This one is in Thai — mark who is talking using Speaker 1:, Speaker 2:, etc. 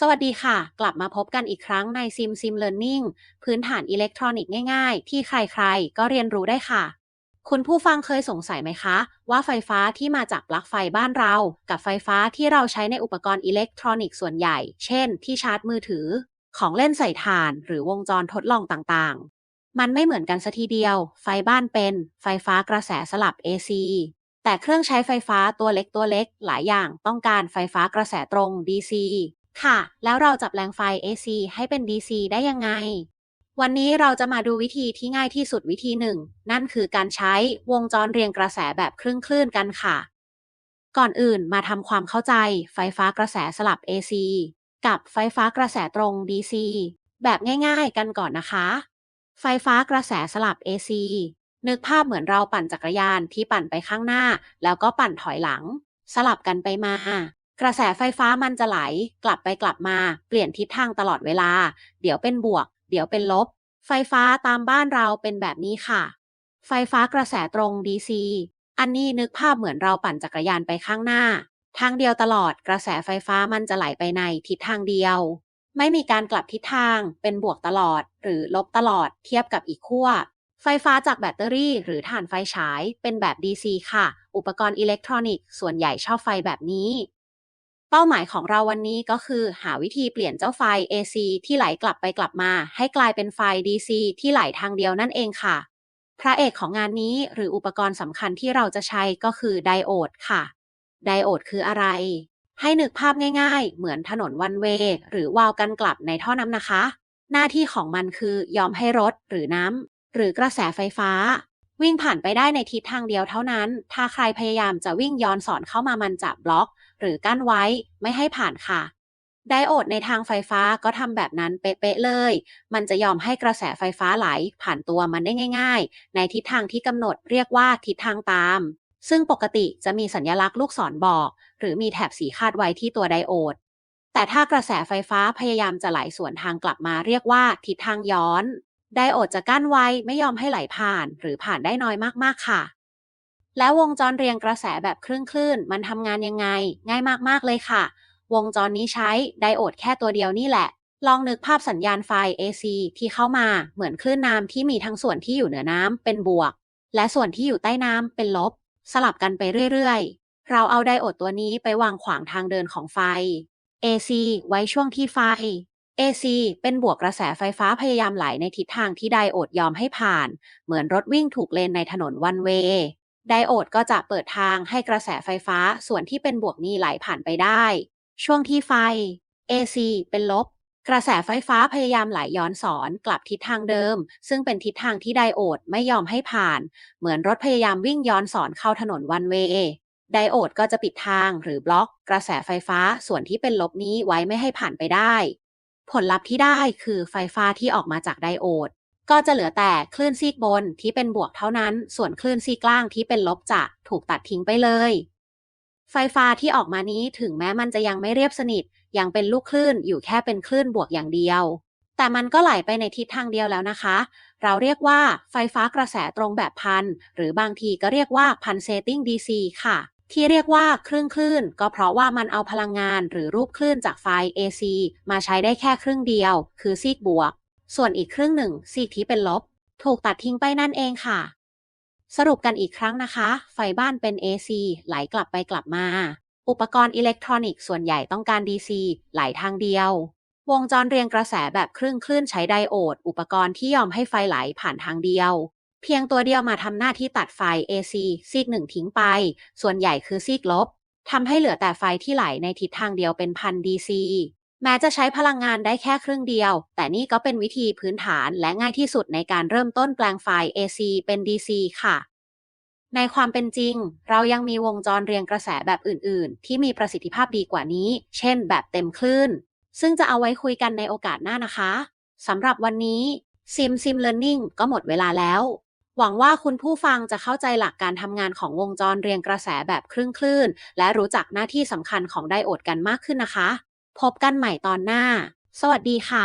Speaker 1: สวัสดีค่ะ กลับมาพบกันอีกครั้งใน Sim Sim Learning พื้นฐานอิเล็กทรอนิกส์ง่ายๆ ที่ใครๆ ก็เรียนรู้ได้ค่ะ คุณผู้ฟังเคยสงสัยไหมคะ ว่าไฟฟ้าที่มาจากปลั๊กไฟบ้านเรา กับไฟฟ้าที่เราใช้ในอุปกรณ์อิเล็กทรอนิกส์ส่วนใหญ่ เช่น ที่ชาร์จมือถือ ของเล่นใส่ถ่าน หรือวงจรทดลองต่างๆ มันไม่เหมือนกันสัทีเดียว ไฟบ้านเป็น ไฟฟ้ากระแสสลับ AC แต่เครื่องใช้ไฟฟ้าตัวเล็กตัวเล็ก หลายอย่างต้องการไฟฟ้ากระแสตรง DC ค่ะ แล้วเราจะแปลงไฟ AC ให้เป็น DC ได้ยังไง วันนี้เราจะมาดูวิธีที่ง่ายที่สุดวิธีหนึ่ง นั่นคือการใช้วงจรเรียงกระแสแบบครึ่งคลื่นกันค่ะ ก่อนอื่นมาทำความเข้าใจไฟฟ้ากระแสสลับ AC กับไฟฟ้ากระแสตรง DC แบบง่ายๆ กันก่อนนะคะ ไฟฟ้ากระแสสลับ AC นึกภาพเหมือนเราปั่นจักรยานที่ปั่นไปข้างหน้า แล้วก็ปั่นถอยหลัง สลับกันไปมา กระแสไฟฟ้ามันจะไหล กลับไปกลับมาเปลี่ยนทิศทางตลอดเวลา เดี๋ยวเป็นบวก เดี๋ยวเป็นลบ ไฟฟ้าตามบ้านเราเป็นแบบนี้ค่ะ ไฟฟ้ากระแสตรง DC อันนี้นึกภาพเหมือนเราปั่นจักรยานไปข้างหน้า ทางเดียวตลอดกระแสไฟฟ้ามันจะไหลไปในทิศทางเดียว ไม่มีการกลับทิศทางเป็นบวกตลอด หรือลบตลอดเทียบกับอีกขั้วไฟฟ้าจากแบตเตอรี่หรือถ่านไฟฉายเป็นแบบ DC ค่ะ อุปกรณ์อิเล็กทรอนิกส์ส่วนใหญ่ชอบไฟแบบนี้ เป้าหมายของเราวันนี้ก็คือ หาวิธีเปลี่ยนเจ้าไฟ AC ที่ไหลกลับไปกลับมา ให้กลายเป็นไฟ DC ที่ไหลทางเดียวนั่นเองค่ะ พระเอกของงานนี้หรืออุปกรณ์สำคัญที่เราจะใช้ก็คือไดโอดค่ะ ไดโอดคืออะไร ให้นึกภาพง่าย ๆ เหมือนถนนวันเวย์หรือวาล์วกันกลับในท่อน้ำนะคะ หน้าที่ของมันคือยอมให้รถหรือน้ำหรือกระแสไฟฟ้า วิ่งผ่านไปได้ในทิศทางเดียวเท่านั้น ถ้าใครพยายามจะวิ่งย้อนสอนเข้ามามันจะบล็อก หรือกั้นไว้ไม่ให้ผ่านค่ะ ไดโอดในทางไฟฟ้าก็ทำแบบนั้นเป๊ะๆเลย มันจะยอมให้กระแสไฟฟ้าไหลผ่านตัวมันได้ง่าย ๆ ในทิศทางที่กำหนดเรียกว่าทิศทางตาม ซึ่งปกติจะมีสัญลักษณ์ลูกศรบอก หรือมีแถบสีคาดไว้ที่ตัวไดโอด แต่ถ้ากระแสไฟฟ้าพยายามจะไหลสวนทางกลับมาเรียกว่าทิศทางย้อน ไดโอดจะกั้นไว้ไม่ยอมให้ไหลผ่าน หรือผ่านได้น้อยมากๆค่ะ แล้ววงจรเรียงกระแสแบบครึ่งคลื่นมันทำงานยังไง ง่ายมากๆเลยค่ะ วงจรนี้ใช้ไดโอดแค่ตัวเดียวนี่แหละ ลองนึกภาพสัญญาณไฟ AC ที่เข้ามาเหมือนคลื่นน้ำที่มีทั้งส่วนที่อยู่เหนือน้ำเป็นบวก และส่วนที่อยู่ใต้น้ำเป็นลบ สลับกันไปเรื่อยๆ เราเอาไดโอดตัวนี้ไปวางขวางทางเดินของไฟ AC ไว้ช่วงที่ไฟ AC เป็นบวกกระแสไฟฟ้าพยายามไหลในทิศทางที่ไดโอดยอมให้ผ่าน เหมือนรถวิ่งถูกเลนในถนนวันเวย์ไดโอดก็จะเปิดทางให้กระแสไฟฟ้าส่วนที่เป็นบวกนี้ไหลผ่านไปได้ ช่วงที่ไฟ AC เป็นลบ กระแสไฟฟ้าพยายามไหลย้อนสอนกลับทิศทางเดิม ซึ่งเป็นทิศทางที่ไดโอดไม่ยอมให้ผ่าน เหมือนรถพยายามวิ่งย้อนสอนเข้าถนนวันเวย์ไดโอดก็จะปิดทางหรือบล็อก กระแสไฟฟ้าส่วนที่เป็นลบนี้ไว้ไม่ให้ผ่านไปได้ ผลลัพธ์ที่ได้คือไฟฟ้าที่ออกมาจากไดโอด ก็จะเหลือแต่คลื่นซีกบนที่เป็นบวกเท่านั้น ส่วนคลื่นซีกล่างที่เป็นลบจะถูกตัดทิ้งไปเลย ไฟฟ้าที่ออกมานี้ถึงแม้มันจะยังไม่เรียบสนิท ยังเป็นลูกคลื่นอยู่แค่เป็นคลื่นบวกอย่างเดียว แต่มันก็ไหลไปในทิศทางเดียวแล้วนะคะ เราเรียกว่าไฟฟ้ากระแสตรงแบบพัน หรือบางทีก็เรียกว่าพันเซตติ้ง DC ค่ะ ที่เรียกว่าครึ่งคลื่น ก็เพราะว่ามันเอาพลังงานหรือรูปคลื่นจากไฟ AC มาใช้ได้แค่ครึ่งเดียว คือซีกบวก ส่วนอีกครึ่งหนึ่งซีกที่เป็นลบ ถูกตัดทิ้งไปนั่นเองค่ะ สรุปกันอีกครั้งนะคะ ไฟบ้านเป็น AC ไหลกลับไปกลับมา อุปกรณ์อิเล็กทรอนิกส์ส่วนใหญ่ต้องการ DC ไหลทางเดียว วงจรเรียงกระแสแบบครึ่งคลื่นใช้ไดโอด อุปกรณ์ที่ยอมให้ไฟไหลผ่านทางเดียว เพียงตัวเดียวมาทำหน้าที่ตัดไฟ AC ซีกหนึ่งทิ้งไป ส่วนใหญ่คือซีกลบทำให้เหลือแต่ไฟที่ไหลในทิศทางเดียวเป็นพัน DC แม้จะใช้พลังงานได้แค่ครึ่งเดียว แต่นี่ก็เป็นวิธีพื้นฐานและง่ายที่สุดในการเริ่มต้นแปลงไฟ AC เป็น DC ค่ะ ในความเป็นจริง เรายังมีวงจรเรียงกระแสแบบอื่น ๆ ที่มีประสิทธิภาพดีกว่านี้ เช่น แบบเต็มคลื่น ซึ่งจะเอาไว้คุยกันในโอกาสหน้านะคะสำหรับวันนี้ Sim Sim Learning ก็หมดเวลาแล้ว หวังว่าคุณผู้ฟังจะเข้าใจหลักการทำงานของวงจรเรียงกระแสแบบครึ่งคลื่น และรู้จักหน้าที่สำคัญของไดโอดกันมากขึ้นนะคะ พบกันใหม่ตอนหน้า สวัสดีค่ะ